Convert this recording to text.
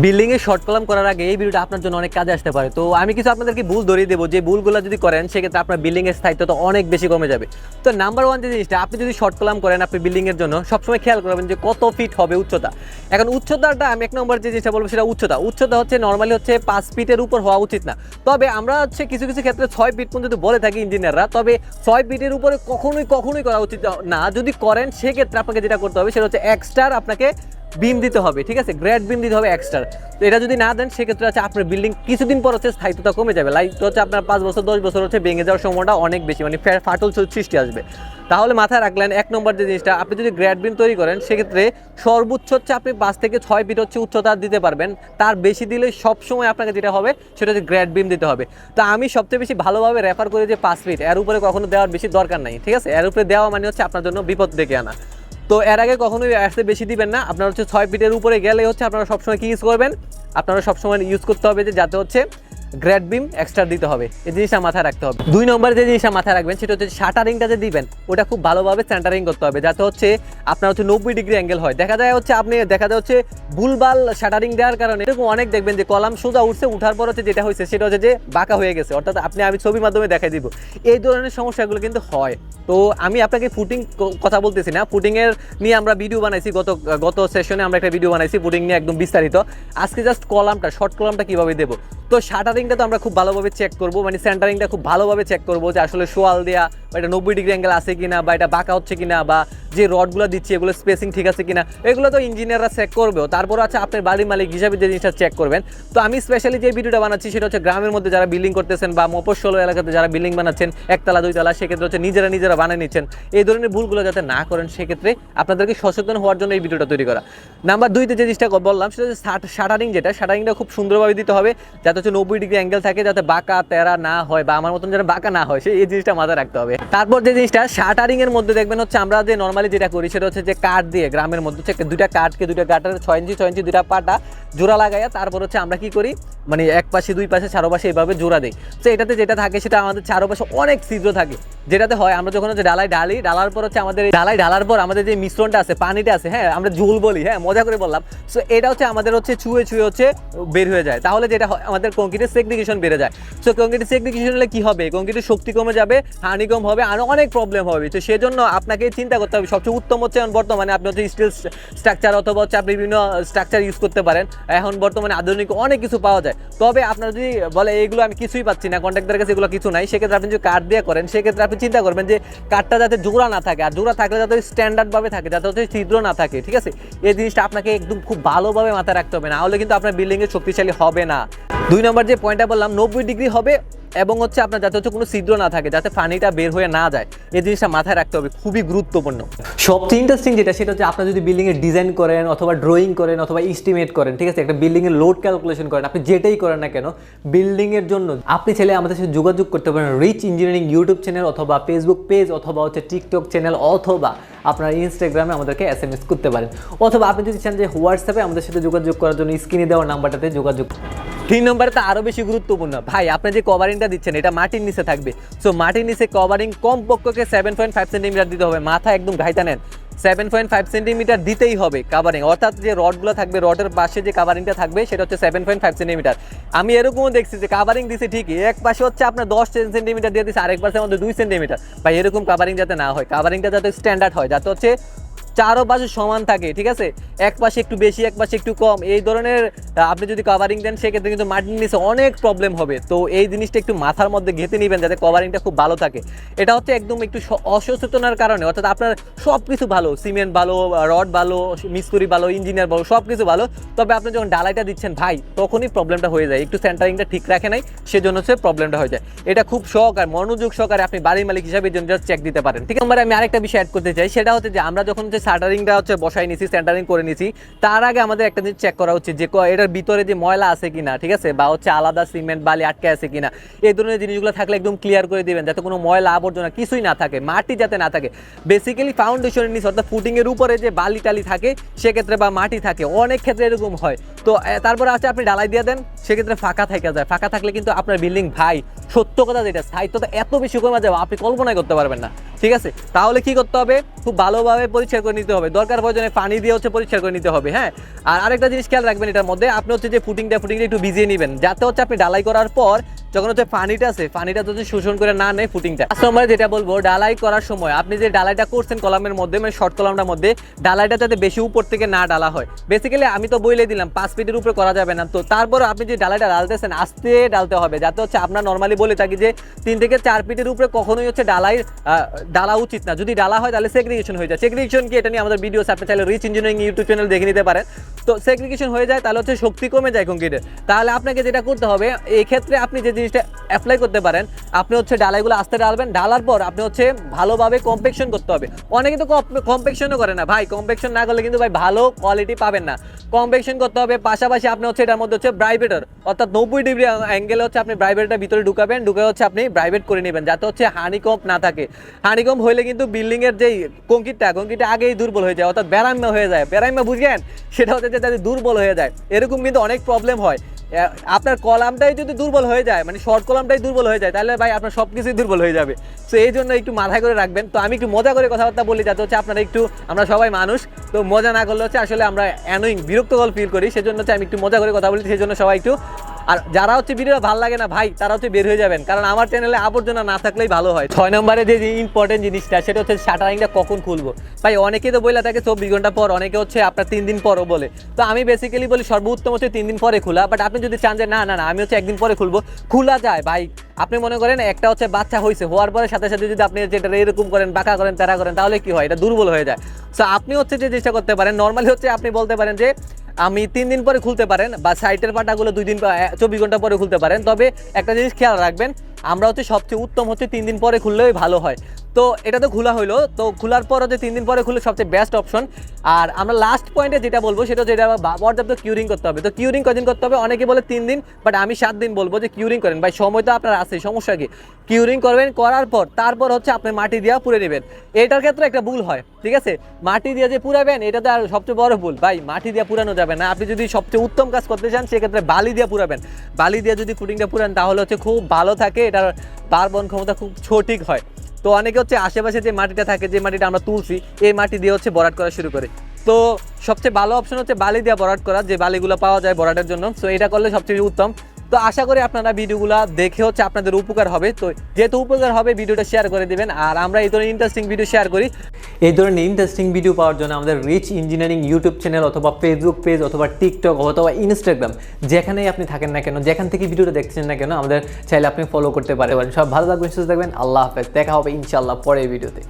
Building a short column করার আগে এই ভিডিওটা আপনার জন্য অনেক কাজে আসতে পারে। তো আমি কিছু আপনাদেরকে ভুল ধরিয়ে দেবো, যে ভুলগুলো যদি করেন, সেক্ষেত্রে আপনার বিল্ডিং এর স্থায়িত্ব তো অনেক বেশি কমে যাবে। তো নাম্বার ওয়ান যে জিনিসটা, আপনি যদি শর্ট কলাম করেন, আপনি বিল্ডিং এর জন্য, সবসময় খেয়াল করবেন যে কত ফিট হবে উচ্চতা। এখন উচ্চতাটা, আমি এক নম্বর যে জিনিসটা বলব, সেটা উচ্চতা। উচ্চতা হচ্ছে নর্মালি হচ্ছে পাঁচ ফিটের উপর হওয়া উচিত না। তবে আমরা হচ্ছে কিছু কিছু ক্ষেত্রে ছয় ফিট পর্যন্ত বলে থাকি ইঞ্জিনিয়াররা তবে ছয় ফিটের উপরে কখনোই কখনোই করা উচিত না। যদি করেন, সেক্ষেত্রে আপনাকে যেটা করতে হবে, সেটা হচ্ছে এক্সট্রা আপনাকে বিম দিতে হবে, ঠিক আছে? গ্রেড বিম দিতে হবে এক্সট্রা তো এটা যদি না দেন, সেক্ষেত্রে হচ্ছে আপনার বিল্ডিং কিছুদিন পর হচ্ছে স্থায়িত্বতা কমে যাবে। লাইক হচ্ছে আপনার পাঁচ বছর, দশ বছর হচ্ছে ভেঙে যাওয়ার সময়টা অনেক বেশি মানে ফাটল সৃষ্টি আসবে। তাহলে মাথায় রাখলেন, এক নম্বর যে জিনিসটা, আপনি যদি গ্রেড বিম তৈরি করেন, সেক্ষেত্রে সর্বোচ্চ হচ্ছে আপনি পাঁচ থেকে ছয় ফিট হচ্ছে উচ্চতা দিতে পারবেন। তার বেশি দিলে সবসময় আপনাকে যেটা হবে, সেটা হচ্ছে গ্রেড বিম দিতে হবে। তো আমি সবচেয়ে বেশি ভালোভাবে রেফার করি যে পাঁচ ফিট এর উপরে কখনো দেওয়ার বেশি দরকার নাই, ঠিক আছে? এর উপরে দেওয়া মানে হচ্ছে আপনার জন্য বিপদ ডেকে আনা। তো এর আগে কখনোই অ্যাডসে বেশি দিবেন না। আপনার হচ্ছে ছয় ফিটের উপরে গেলে হচ্ছে আপনারা সবসময় কি ইউজ করবেন? আপনারা সবসময় ইউজ করতে হবে যে যাতে হচ্ছে গ্রেড বিম এক্সট্রা দিতে হবে। এই জিনিসটা মাথায় রাখতে হবে। দুই নম্বর যে জিনিসটা মাথায় রাখবেন, সেটা হচ্ছে শাটারিংটা যে দিবেন, ওটা খুব ভালোভাবে সেন্টারিং করতে হবে, যাতে হচ্ছে আপনার হচ্ছে নব্বই ডিগ্রি অ্যাঙ্গেল হয়। দেখা যায় হচ্ছে আপনি, দেখা যায় হচ্ছে ভুলভাল শাটারিং দেওয়ার কারণে, এরকম অনেক দেখবেন যে কলাম সোজা উঠছে, উঠার পর হচ্ছে যেটা হয়েছে, সেটা হচ্ছে যে বাঁকা হয়ে গেছে। অর্থাৎ আপনি, আমি ছবির মাধ্যমে দেখাই দিব। এই ধরনের সমস্যাগুলো কিন্তু হয়। তো আমি আপনাকে ফুটিং কথা বলতেছি না। ফুটিং এর নিয়ে আমরা ভিডিও বানাইছি গত গত সেশনে আমরা একটা ভিডিও বানাইছি ফুটিং নিয়ে একদম বিস্তারিত। আজকে জাস্ট কলামটা শর্ট কলামটা কীভাবে দেবো? তো শাটারিংটা তো আমরা খুব ভালোভাবে চেক করব। মানে সেন্টারিংটা খুব ভালোভাবে চেক করব যে আসলে সোয়াল দেয়া বা এটা নব্বই ডিগ্রি অ্যাঙ্গেল আছে কিনা বা এটা বাঁকা হচ্ছে কিনা বা যে রডগুলো দিচ্ছি, এগুলো স্পেসিং ঠিক আছে কিনা, এগুলো তো ইঞ্জিনিয়াররা চেক করবেও। তারপর আছে আপনার বাড়ির মালিক হিসাবে যে জিনিসটা চেক করবেন। তো আমি স্পেশালি যে ভিডিওটা বানাচ্ছি সেটা হচ্ছে গ্রামের মধ্যে যারা বিল্ডিং করতেছেন বা মফস্বল এলাকাতে যারা বিল্ডিং বানাচ্ছেন, একতলা, দুইতলা, সেক্ষেত্রে হচ্ছে নিজেরা নিজেরা বানিয়ে নিচ্ছেন। এই ধরনের ভুলগুলো যাতে না করেন, সেক্ষেত্রে আপনাদেরকে সচেতন হওয়ার জন্য এই ভিডিওটা তৈরি করা। নাম্বার দুইতে যে জিনিসটা বললাম, সেটা হচ্ছে শাটারিং যেটা শাটারিংটা খুব সুন্দরভাবে দিতে হবে, যাতে হচ্ছে নব্বই অ্যাঙ্গেল থাকে যাতে বাঁকা, তেরা না হয় বা আমার মতন যারা বাঁকা না হয়, সেই এই জিনিসটা মাথায় রাখতে হবে। তারপর যে জিনিসটা শাটারিং এর মধ্যে দেখবেন হচ্ছে আমরা যে নর্মালি যেটা করি, সেটা হচ্ছে যে কাঠ দিয়ে, গ্রামের মধ্যে হচ্ছে দুইটা কাঠকে দুইটা কাঠের ছয় ইঞ্চি ছয় ইঞ্চি দুইটা পাটা জোড়া লাগাইয়া তারপর হচ্ছে আমরা কি করি মানে এক পাশে, দুই পাশে, চারো পাশে এইভাবে জোড়া দিই। তো এটাতে যেটা থাকে, সেটা আমাদের চারো পাশে অনেক ছিদ্র থাকে। যেটাতে হয়, আমরা যখন হচ্ছে ডালাই ঢালি ডালার পর হচ্ছে আমাদের ডালাই ঢালার পর আমাদের যে মিশ্রণটা আছে পানিটা আছে হ্যাঁ আমরা ঝুল বলি হ্যাঁ মজা করে বললাম। সো এটা হচ্ছে আমাদের হচ্ছে ছুঁয়ে ছুঁয়ে হচ্ছে বের হয়ে যায়। তাহলে যেটা হয়, আমাদের কংক্রিটের সেগ্রিগেশন বেড়ে যায়। সো কংক্রিটের সেগ্রিগেশন হলে কি হবে? কংক্রিটের শক্তি কমে যাবে হানি কম হবে আরও অনেক প্রবলেম হবে। তো সেজন্য আপনাকে চিন্তা করতে হবে, সবচেয়ে উত্তম হচ্ছে এখন বর্তমানে আপনি হচ্ছে স্টিল স্ট্রাকচার অথবা হচ্ছে আপনি বিভিন্ন স্ট্রাকচার ইউজ করতে পারেন। এখন বর্তমানে আধুনিক অনেক কিছু পাওয়া যায়। তবে আপনারা যদি বলে এইগুলো আমি কিছুই পাচ্ছি না কন্ট্রাক্টরের কাছে এগুলো কিছু নাই, সেক্ষেত্রে আপনি যদি কাঠ দিয়ে করেন, সেক্ষেত্রে আপনি চিন্তা করবেন যে কাঠটা যাতে জোড়া না থাকে। আর জোড়া থাকলে যাতে স্ট্যান্ডার্ডভাবে থাকে, যাতে হচ্ছে ছিদ্র না থাকে, ঠিক আছে? এই জিনিসটা আপনাকে একদম খুব ভালোভাবে মাথায় রাখতে হবে। না হলে কিন্তু আপনার বিল্ডিংয়ে শক্তিশালী হবে না। দুই নম্বর যে পয়েন্টটা বললাম, নব্বই ডিগ্রি হবে এবং হচ্ছে আপনার যাতে হচ্ছে কোনো ছিদ্র না থাকে, যাতে পানিটা বের হয়ে না যায়, এই জিনিসটা মাথায় রাখতে হবে, খুবই গুরুত্বপূর্ণ। সবচেয়ে ইন্টারেস্টিং যেটা, সেটা হচ্ছে আপনার যদি বিল্ডিং এর ডিজাইন করেন অথবা ড্রয়িং করেন অথবা এস্টিমেট করেন, ঠিক আছে? একটা বিল্ডিং এর লোড ক্যালকুলেশন করেন, আপনি যেটাই করেন না কেন বিল্ডিং এর জন্য আপনি চাইলে আমাদের সাথে যোগাযোগ করতে পারেন রিচ ইঞ্জিনিয়ারিং ইউটিউব চ্যানেল অথবা ফেসবুক পেজ অথবা হচ্ছে টিকটক চ্যানেল অথবা আপনার ইনস্টাগ্রামে আমাদেরকে এস করতে পারেন। অথবা আপনি যদি চান যে হোয়াটসঅ্যাপে আমাদের সাথে যোগাযোগ করার জন্য স্ক্রিনে দেওয়া নাম্বারটাতে যোগাযোগ তিন নম্বরে তো আরও বেশি গুরুত্বপূর্ণ। ভাই, আপনি যে কভারিংটা দিচ্ছেন, এটা মাটির নিচে থাকবে। সো মাটির নিচে কভারিং কম পক্ষকে সেভেন পয়েন্ট ফাইভ সেন্টিমিটার দিতে হবে। মাথা একদম ঘাইতা নেন। সেভেন পয়েন্ট ফাইভ সেন্টিমিটার দিতেই হবে কাভারিং অর্থাৎ যে রডগুলো থাকবে, রডের পাশে যে কাভারিংটা থাকবে, সেটা হচ্ছে সেভেন পয়েন্ট ফাইভ সেন্টিমিটার আমি এরকমও দেখছি যে কাভারিং দিছে ঠিকই, এক পাশে হচ্ছে আপনার দশ সেন্টিমিটার দিয়ে দিচ্ছে আরেক পাশে আমাদের দুই সেন্টিমিটার বা এরকম কাভারিং যাতে না হয় কাভারিংটা যাতে স্ট্যান্ডার্ড হয়, যাতে হচ্ছে চারো পাশে সমান থাকে, ঠিক আছে? এক পাশে একটু বেশি, এক পাশে একটু কম। এই ধরনের আপনি যদি কভারিং দেন, সেক্ষেত্রে কিন্তু মাটির নিচে অনেক প্রবলেম হবে। তো এই জিনিসটা একটু মাথার মধ্যে ঘেঁটে নেবেন যাতে কভারিংটা খুব ভালো থাকে। এটা হচ্ছে একদম একটু অসচেতনার কারণে, অর্থাৎ আপনার সব কিছু ভালো সিমেন্ট ভালো রড ভালো, মিস্ত্রি ভালো ইঞ্জিনিয়ার ভালো সব কিছু ভালো। তবে আপনি যখন ডালাইটা দিচ্ছেন, ভাই, তখনই প্রবলেমটা হয়ে যায়। একটু সেন্টারিংটা ঠিক রাখে নাই, সেজন্য হচ্ছে প্রবলেমটা হয়ে যায়। এটা খুব সহকার মনোযোগ সহকারে আপনি বাড়ির মালিক হিসাবে চেক দিতে পারেন। ঠিক আছে আমি আরেকটা বিষয় অ্যাড করতে চাই। সেটা হচ্ছে যে আমরা যখন হচ্ছে শাটারিংটা হচ্ছে বসাই নিছি সেন্টারিং করে নিছি। তার আগে আমাদের একটা জিনিস চেক করা উচিত যে এটার ভিতরে যে ময়লা আছে কিনা, ঠিক আছে? বা হচ্ছে আলাদা সিমেন্ট বালি আটকে আছে কিনা। এই ধরনের জিনিসগুলো থাকলে একদম ক্লিয়ার করে দিবেন, যাতে কোনো ময়লা আবর্জনা কিছুই না থাকে, মাটি যাতে না থাকে। বেসিক্যালি ফাউন্ডেশনের নিচে অর্থাৎ ফুটিং এর উপরে যে বালি টালি থাকে, সেক্ষেত্রে বা মাটি থাকে, অনেক ক্ষেত্রে এরকম হয়। তো তারপরে আছে আপনি ডালাই দিয়ে দেন। সেক্ষেত্রে ফাঁকা থেকে যায়। ফাঁকা থাকলে কিন্তু আপনার বিল্ডিং ভাই, সত্য কথা যেটা, স্থায়িত্বতা এত বেশি কমে যাবে, আপনি কল্পনাই করতে পারবেন না। ঠিক আছে? তাহলে কি করতে হবে? খুব ভালোভাবে পরিষ্কার করে নিতে হবে। দরকার প্রয়োজনে পানি দিয়ে হচ্ছে পরিষ্কার করে নিতে হবে হ্যাঁ? আর আরেকটা জিনিস খেয়াল রাখবেন এটার মধ্যে, আপনি হচ্ছে যে ফুটিংটা ফুটিংটা একটু ভিজিয়ে নেবেন। যাতে হচ্ছে আপনি ডালাই করার পর যখন হচ্ছে পানিটা আছে, পানিটা যদি শোষণ করে না নেয় ফুটিংটা। সময় যেটা বলব, ডালাই করার সময় আপনি যে ডালাইটা করছেন কলামের মধ্যে মানে শর্ট কলামটার মধ্যে, ডালাইটা যাতে বেশি উপর থেকে না ডালা হয়। বেসিক্যালি আমি তো বইলে দিলাম, পাঁচ ফিটের উপরে করা যাবে না। তো তারপর আপনি যে ডালাইটা ডালতেছেন, আস্তে ডালতে হবে, যাতে হচ্ছে আপনার নর্মালি বলে থাকি যে তিন থেকে চার ফিটের উপরে কখনোই হচ্ছে ডালাই ডালা উচিত না। যদি ডালা হয় তাহলে সেগ্রিগেশন হয়ে যায়। সেগ্রিগেশন কি এটা নিয়ে আমাদের ভিডিও আপনি চাইলে রিচ ইঞ্জিনিয়ারিং ইউটিউব চ্যানেল দেখে নিতে পারেন। তো সেগ্রিগেশন হয়ে যায়, তাহলে হচ্ছে শক্তি কমে যায় কংক্রিটের তাহলে আপনাকে যেটা করতে হবে এই ক্ষেত্রে আপনি যে জিনিসটা অ্যাপ্লাই করতে পারেন। আপনি হচ্ছে ডালাইগুলো আস্তে ডালবেন, ডালার পর আপনি হচ্ছে ভালোভাবে কম্পেকশন করতে হবে। অনেকে তো কম্পেকশনও করে না। ভাই কম্পেকশন না করলে কিন্তু ভাই ভালো কোয়ালিটি পাবেন না। কম্পেকশন করতে হবে, পাশাপাশি আপনি হচ্ছে এটার মধ্যে হচ্ছে ব্রাইভেটার অর্থাৎ নব্বই ডিগ্রি অ্যাঙ্গেলে হচ্ছে আপনি ব্রাইভেটটা ভিতরে ঢুকাবেন, ঢুকে হচ্ছে আপনি ব্রাইভেট করে নেবেন, যাতে হচ্ছে হানিকম্প না থাকে। হানিকম্প হলে কিন্তু বিল্ডিংয়ের যেই কংক্রিটটা কংক্রিটটা আগেই দুর্বল হয়ে যায়, অর্থাৎ ব্যারাম্য হয়ে যায়। ব্যারাম্য বুঝলেন? সেটা হচ্ছে যে যাতে দুর্বল হয়ে যায়। এরকম কিন্তু অনেক প্রবলেম হয়। আপনার কলামটাই যদি দুর্বল হয়ে যায় মানে শর্ট কলামটাই দুর্বল হয়ে যায়, তাহলে ভাই আপনার সব কিছুই দুর্বল হয়ে যাবে। তো এই জন্য একটু মাথায় করে রাখবেন। তো আমি একটু মজা করে কথাবার্তা বলি, যাতে হচ্ছে আপনারা একটু, আমরা সবাই মানুষ। তো মজা না করলে হচ্ছে আসলে আমরা অ্যানোয়িং বিরক্তকর ফিল করি। সেজন্য হচ্ছে আমি একটু মজা করে কথা বলি সেই জন্য সবাই একটু আর যারা হচ্ছে ভিডিও ভালো লাগে না, ভাই, তারা হচ্ছে বের হয়ে যাবেন। কারণ আমার চ্যানেলে আবর্জনা না থাকলেই ভালো হয়। ছয় নম্বরে যে ইম্পর্টেন্ট জিনিসটা, সেটা হচ্ছে শাটারিংটা কখন খুলবো। ভাই অনেকে তো বলে থাকে, চব্বিশ ঘণ্টা পর অনেকে হচ্ছে আপনার তিন দিন পরও বলে। তো আমি বেসিক্যালি বলি, সর্বোত্তম হচ্ছে তিন দিন পরে খোলা। বাট আপনি যদি চান যে, না না না, আমি হচ্ছে একদিন পরে খুলবো খোলা যায়, ভাই। আপনি মনে করেন, একটা হচ্ছে বাচ্চা হয়েছে হওয়ার পরে সাথে সাথে যদি আপনি যেটা এরকম করেন, বাঁকা করেন তারা করেন, তাহলে কি হয়? এটা দুর্বল হয়ে যায়। সো আপনি হচ্ছে যে, চেষ্টা করতে পারেন। নর্মালি হচ্ছে আপনি বলতে পারেন যে আমি তিন দিন পরে খুলতে পারেন বা সাইটের পাটাগুলো দুই দিন চব্বিশ ঘণ্টা পরে খুলতে পারেন। তবে একটা জিনিস খেয়াল রাখবেন আমরা হচ্ছে সবচেয়ে উত্তম হচ্ছে তিন দিন পরে খুললেই ভালো হয়। তো এটা তো খোলা হলো তো খোলার পর হচ্ছে তিন দিন পরে খুললে সবচেয়ে বেস্ট অপশন আর আমরা লাস্ট পয়েন্টে যেটা বলব সেটা হচ্ছে এটা পর্যাপ্ত কিউরিং করতে হবে। তো কিউরিং কদিন করতে হবে? অনেকে বলে তিন দিন বাট আমি সাত দিন বলব যে কিউরিং করেন। ভাই, সময় তো আপনার আছে সমস্যা কি? কিউরিং করবেন, করার পর তারপর হচ্ছে আপনি মাটি দিয়ে পুরে নেবেন। এটার ক্ষেত্রে একটা ভুল হয়, ঠিক আছে? মাটি দিয়ে যে পুরাবেন এটা তো আর সবচেয়ে বড় ভুল। ভাই, মাটি দিয়ে পুরানো যাবে না। আপনি যদি সবচেয়ে উত্তম কাজ করতে চান, সেক্ষেত্রে বালি দিয়ে পুরাবেন বালি দিয়ে যদি ফুটিংটা পুরান তাহলে হচ্ছে খুব ভালো থাকে এটার পার্বন ক্ষমতা খুব সঠিক হয়। তো অনেকে হচ্ছে আশেপাশে যে মাটিটা থাকে, যে মাটিটা আমরা তুলছি, এই মাটি দিয়ে হচ্ছে বরাট করা শুরু করে। তো সবচেয়ে ভালো অপশন হচ্ছে বালি দিয়ে বরাট করা, যে বালিগুলো পাওয়া যায় বরাটের জন্য। তো এটা করলে সবচেয়ে উত্তম। তো আশা করি আপনারা ভিডিওগুলো দেখে হচ্ছে আপনাদের উপকার হবে। তো যেহেতু উপকার হবে, ভিডিওটা শেয়ার করে দিবেন। আর আমরা এই ধরনের ইন্টারেস্টিং ভিডিও শেয়ার করি। এই ধরনের ইন্টারেস্টিং ভিডিও পাওয়ার জন্য আমাদের রিচ ইঞ্জিনিয়ারিং ইউটিউব চ্যানেল অথবা ফেসবুক পেজ অথবা টিকটক অথবা ইনস্টাগ্রাম যেখানেই আপনি থাকেন না কেন, যেখান থেকে ভিডিওটা দেখছেন না কেন, আমাদের চাইলে আপনি ফলো করতে পারেন। সব ভালো থাকবেন, সুস্থ থাকবেন। আল্লাহ হাফেজ। দেখা হবে ইনশাল্লাহ পরের ভিডিওতে